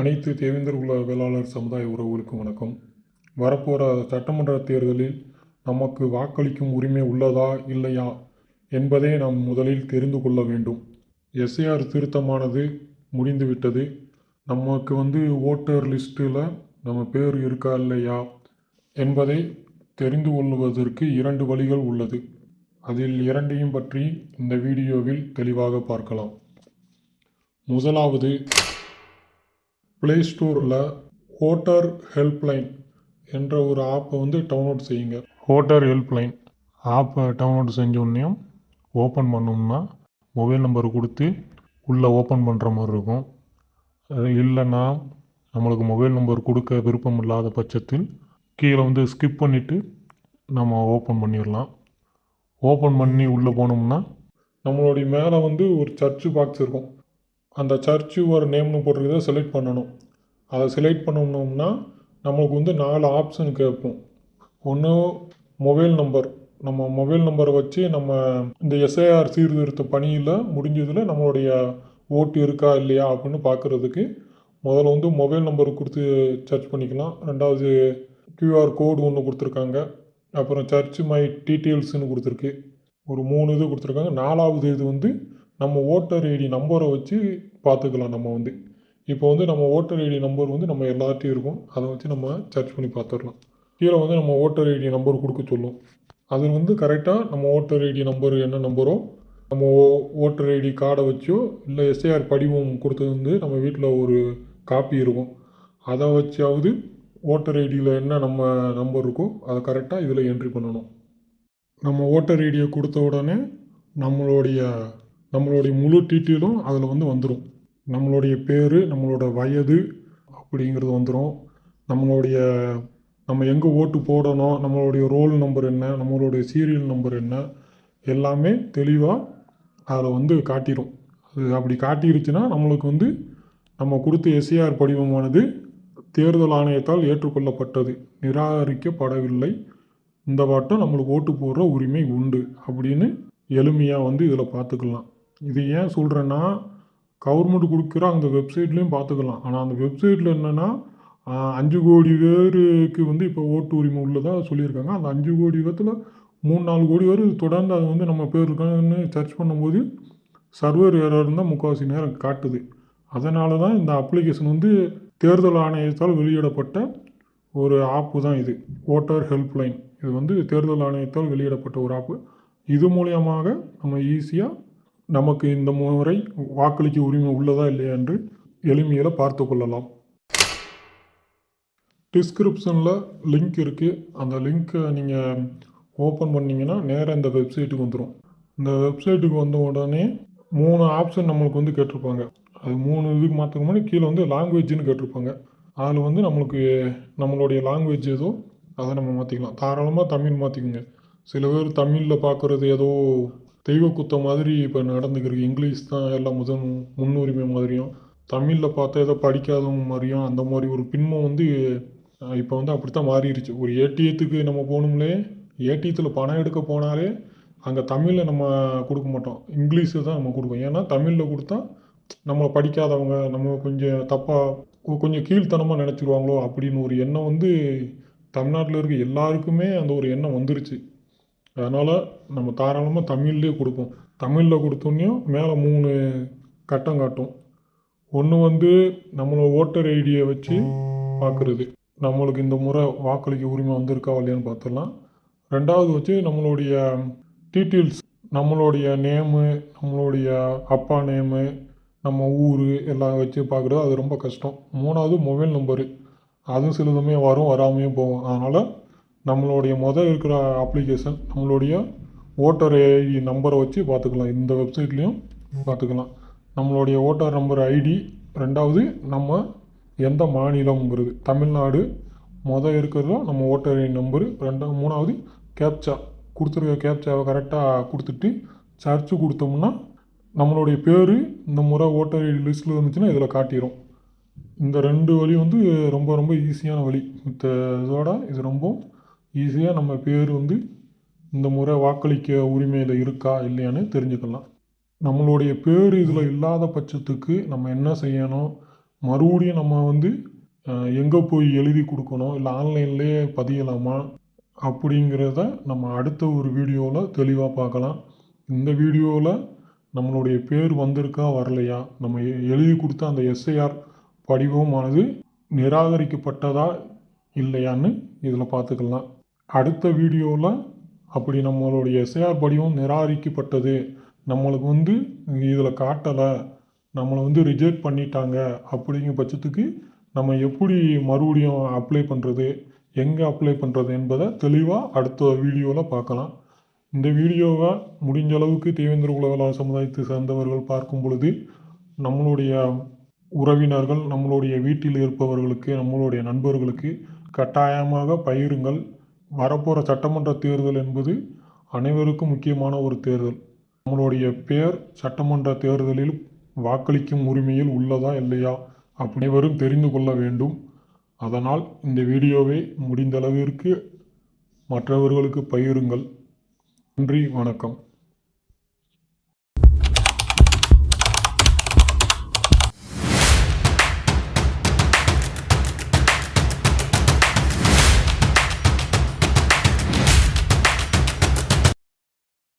அனைத்து தேவேந்தர் உள்ள வேளாளர் சமுதாய உறவுகளுக்கும் வணக்கம். வரப்போகிற சட்டமன்ற தேர்தலில் நமக்கு வாக்களிக்கும் உரிமை உள்ளதா இல்லையா என்பதை நாம் முதலில் தெரிந்து கொள்ள வேண்டும். எஸ்ஏஆர் திருத்தமானது முடிந்துவிட்டது நமக்கு வந்து ஓட்டர் லிஸ்ட்டில் நம்ம பேர் இருக்கா இல்லையா என்பதை தெரிந்து கொள்வதற்கு இரண்டு வழிகள் உள்ளது. அதில் இரண்டையும் பற்றி இந்த வீடியோவில் தெளிவாக பார்க்கலாம். முதலாவது ப்ளே ஸ்டோரில் ஓட்டர் ஹெல்ப்லைன் என்ற ஒரு ஆப்பை வந்து டவுன்லோட் செய்யுங்க. ஓட்டர் ஹெல்ப்லைன் ஆப்பை டவுன்லோட் செஞ்சோடனையும் ஓப்பன் பண்ணோம்னா மொபைல் நம்பர் கொடுத்து உள்ளே ஓப்பன் பண்ணுற மாதிரி இருக்கும். அது இல்லைன்னா நம்மளுக்கு மொபைல் நம்பர் கொடுக்க விருப்பம் இல்லாத பட்சத்தில் கீழே வந்து ஸ்கிப் பண்ணிவிட்டு நம்ம ஓப்பன் பண்ணிடலாம். ஓப்பன் பண்ணி உள்ளே போனோம்னா நம்மளுடைய மேலே வந்து ஒரு சர்ச்சு பாக்ஸ் இருக்கும். அந்த சர்ச்சு ஒரு நேம்னு போட்டிருக்கிறத செலக்ட் பண்ணணும். அதை செலக்ட் பண்ணணும்னா நம்மளுக்கு வந்து நாலு ஆப்ஷன் கேட்போம் ஒன்று மொபைல் நம்பர் நம்ம மொபைல் நம்பரை வச்சு நம்ம இந்த எஸ்ஐஆர் சீர்திருத்த பணியில் முடிஞ்சதில் நம்மளுடைய ஓட்டு இருக்கா இல்லையா அப்படின்னு பார்க்குறதுக்கு முதல்ல வந்து மொபைல் நம்பர் கொடுத்து சர்ச் பண்ணிக்கலாம். ரெண்டாவது க்யூஆர் கோடு ஒன்று கொடுத்துருக்காங்க. அப்புறம் சர்ச் மை டீட்டெயில்ஸ்னு கொடுத்துருக்கு. ஒரு மூணு இது கொடுத்துருக்காங்க. நாலாவது இது வந்து நம்ம ஓட்டர் ஐடி நம்பரை வச்சு பார்த்துக்கலாம் நம்ம வந்து. இப்போ வந்து நம்ம ஓட்டர் ஐடி நம்பர் வந்து நம்ம எல்லார்ட்டையும் இருக்கும். அதை வச்சு நம்ம சர்ச் பண்ணி பார்த்துடலாம். கீழே வந்து நம்ம ஓட்டர் ஐடி நம்பர் கொடுக்க சொல்லும். அது வந்து கரெக்டாக நம்ம ஓட்டர் ஐடி நம்பர் என்ன நம்பரோ நம்ம ஓ- ஓட்டர் ஐடி கார்டை வச்சோ இல்லை எஸ்ஏஆர் படிவம் கொடுத்தது வந்து நம்ம வீட்டில் ஒரு காப்பி இருக்கும். அதை வச்சாவது ஓட்டர் ஐடியில் என்ன நம்ம நம்பர் இருக்கோ அதை கரெக்டாக இதில் என்ட்ரி பண்ணணும். நம்ம ஓட்டர் ஐடியை கொடுத்த உடனே நம்மளுடைய நம்மளுடைய முழு டீட்டெயிலும் அதில் வந்து வந்துடும் நம்மளுடைய பேர் நம்மளோட வயது அப்படிங்கிறது வந்துடும் நம்மளுடைய நம்ம எங்கே ஓட்டு போடணும் நம்மளுடைய ரோல் நம்பர் என்ன நம்மளுடைய சீரியல் நம்பர் என்ன எல்லாமே தெளிவாக அதில் வந்து காட்டிடும் அது அப்படி காட்டிருச்சுன்னா நம்மளுக்கு வந்து நம்ம கொடுத்த எஸ்ஏஆர் படிவமானது தேர்தல் ஆணையத்தால் ஏற்றுக்கொள்ளப்பட்டது. நிராகரிக்கப்படவில்லை. இந்த வாட்டம் நம்மளுக்கு ஓட்டு போடுற உரிமை உண்டு அப்படின்னு எளிமையாக வந்து இதில் பார்த்துக்கலாம். இது ஏன் சொல்கிறேன்னா கவர்மெண்ட் கொடுக்குற அந்த வெப்சைட்லேயும் பார்த்துக்கலாம் ஆனால் அந்த வெப்சைட்டில் என்னென்னா அஞ்சு கோடி பேருக்கு வந்து இப்போ ஓட்டு உரிமை உள்ளதாக சொல்லியிருக்காங்க. அந்த அஞ்சு கோடி பேர்த்தில் மூணு நாலு கோடி பேர் தொடர்ந்து அது வந்து நம்ம பேர் இருக்கான்னு சர்ச் பண்ணும்போது சர்வர் எரர் தான் முக்கால்வாசி நேரம் காட்டுது. அதனால தான் இந்த அப்ளிகேஷன் வந்து தேர்தல் ஆணையத்தால் வெளியிடப்பட்ட ஒரு ஆப்பு தான் இது. ஓட்டர் ஹெல்ப்லைன் இது வந்து தேர்தல் ஆணையத்தால் வெளியிடப்பட்ட ஒரு ஆப்பு இது மூலியமாக நம்ம ஈஸியாக நமக்கு இந்த முறை வாக்களிக்க உரிமை உள்ளதா இல்லையா என்று எளிமையில் பார்த்து கொள்ளலாம். டிஸ்கிரிப்ஷனில் லிங்க் இருக்குது அந்த லிங்க்கை நீங்கள் ஓப்பன் பண்ணிங்கன்னா நேராக இந்த வெப்சைட்டுக்கு வந்துடும் இந்த வெப்சைட்டுக்கு வந்த உடனே மூணு ஆப்ஷன் நம்மளுக்கு வந்து கேட்டிருப்பாங்க. அது மூணு இதுக்கு மாற்றுக்கு முன்னாடி கீழே வந்து லாங்குவேஜ்னு கேட்டிருப்பாங்க. அதில் வந்து நம்மளுக்கு நம்மளுடைய லாங்குவேஜ் ஏதோ அதை நம்ம மாற்றிக்கலாம் தாராளமாக தமிழ் மாற்றிக்கோங்க சில பேர் தமிழில் பார்க்குறது ஏதோ தெய்வ குத்தம் மாதிரி இப்போ நடந்துக்கிருக்கு இங்கிலீஷ் தான் எல்லாம் முதன் முன்னுரிமை மாதிரியும் தமிழில் பார்த்தா ஏதோ படிக்காதவங்க மாதிரியும் அந்த மாதிரி ஒரு பின்மம் வந்து இப்போ வந்து அப்படி தான் மாறிடுச்சு ஒரு ஏடிஎத்துக்கு நம்ம போகணும்லே ஏடிஎத்தில் பணம் எடுக்க போனாலே அங்கே தமிழில் நம்ம கொடுக்க மாட்டோம். இங்கிலீஷு தான் நம்ம கொடுப்போம். ஏன்னா தமிழில் கொடுத்தா நம்மளை படிக்காதவங்க நம்ம கொஞ்சம் தப்பாக கொஞ்சம் கீழ்த்தனமாக நினச்சிருவாங்களோ அப்படின்னு ஒரு எண்ணம் வந்து தமிழ்நாட்டில் இருக்க எல்லாருக்குமே அந்த ஒரு எண்ணம் வந்துருச்சு. அதனால் நம்ம தாராளமாக தமிழ்லேயே கொடுப்போம். தமிழில் கொடுத்தோன்னையும் மேலே மூணு கட்டம் காட்டும். ஒன்று வந்து நம்மளோட ஓட்டர் ஐடியை வச்சு பார்க்குறது நம்மளுக்கு இந்த முறை வாக்களிக்க உரிமை வந்திருக்கா இல்லையான்னு பார்த்துடலாம் ரெண்டாவது வச்சு நம்மளுடைய டீட்டெயில்ஸ் நம்மளுடைய நேமு நம்மளுடைய அப்பா நேமு நம்ம ஊர் எல்லாம் வச்சு பார்க்குறது அது ரொம்ப கஷ்டம். மூணாவது மொபைல் நம்பரு. அதுவும் சில சமயம் வரும் வராமையும் போகும். அதனால் நம்மளுடைய மொதல் இருக்கிற அப்ளிகேஷன் நம்மளுடைய ஓட்டர் ஐடி நம்பரை வச்சு பார்த்துக்கலாம். இந்த வெப்சைட்லேயும் பார்த்துக்கலாம். நம்மளுடைய ஓட்டர் நம்பர் ஐடி ரெண்டாவது நம்ம எந்த மாநிலம்ங்கிறது. தமிழ்நாடு மொதல் இருக்கிறதோ? நம்ம ஓட்டர் ஐடி நம்பரு ரெண்டாவது மூணாவது கேப்சா கொடுத்துருக்க கேப்சாவை கரெக்டாக கொடுத்துட்டு சர்ச்சு கொடுத்தோம்னா நம்மளுடைய பேர் இந்த முறை ஓட்டர் ஐடி லிஸ்ட்டில் இருந்துச்சுன்னா இதில் காட்டிடும் இந்த ரெண்டு வழி வந்து ரொம்ப ரொம்ப ஈஸியான வழி. மற்ற இதோட இது ரொம்ப ஈஸியாக நம்ம பேர் வந்து இந்த முறை வாக்களிக்க உரிமையில் இருக்கா இல்லையான்னு தெரிஞ்சுக்கலாம். நம்மளுடைய பேர் இதில் இல்லாத பட்சத்துக்கு நம்ம என்ன செய்யணும்? மறுபடியும் நம்ம வந்து எங்கே போய் எழுதி கொடுக்கணும்? இல்லை ஆன்லைன்லேயே பதியலாமா? அப்படிங்கிறத நம்ம அடுத்த ஒரு வீடியோவில் தெளிவாக பார்க்கலாம். இந்த வீடியோவில் நம்மளுடைய பேர் வந்திருக்கா வரலையா? நம்ம எ- எழுதி கொடுத்த அந்த எஸ்ஐஆர் படிவமானது நிராகரிக்கப்பட்டதா இல்லையான்னு இதில் பார்த்துக்கலாம். அடுத்த வீடியோவில் அப்படி நம்மளுடைய எஸ்ஐஆர் படிவம் நிராகரிக்கப்பட்டது. நம்மளுக்கு வந்து இதில் காட்டலை. நம்மளை வந்து ரிஜெக்ட் பண்ணிட்டாங்க அப்படிங்கிற பட்சத்துக்கு நம்ம எப்படி மறுபடியும் அப்ளை பண்ணுறது எங்கே அப்ளை பண்ணுறது என்பதை தெளிவாக அடுத்த வீடியோவில் பார்க்கலாம். இந்த வீடியோவை முடிஞ்ச அளவுக்கு தேவேந்திர உலகளார் சமுதாயத்தை சேர்ந்தவர்கள் பார்க்கும் பொழுது நம்மளுடைய உறவினர்கள் நம்மளுடைய வீட்டில் இருப்பவர்களுக்கு நம்மளுடைய நண்பர்களுக்கு கட்டாயமாக பயிருங்கள் வரப்போகிற சட்டமன்ற தேர்தல் என்பது அனைவருக்கும் முக்கியமான ஒரு தேர்தல். நம்மளுடைய பேர் சட்டமன்ற தேர்தலில் வாக்களிக்கும் உரிமையில் உள்ளதா இல்லையா அனைவரும் தெரிந்து கொள்ள வேண்டும். அதனால் இந்த வீடியோவை முடிந்த அளவிற்கு மற்றவர்களுக்கு பகிருங்கள். நன்றி வணக்கம்.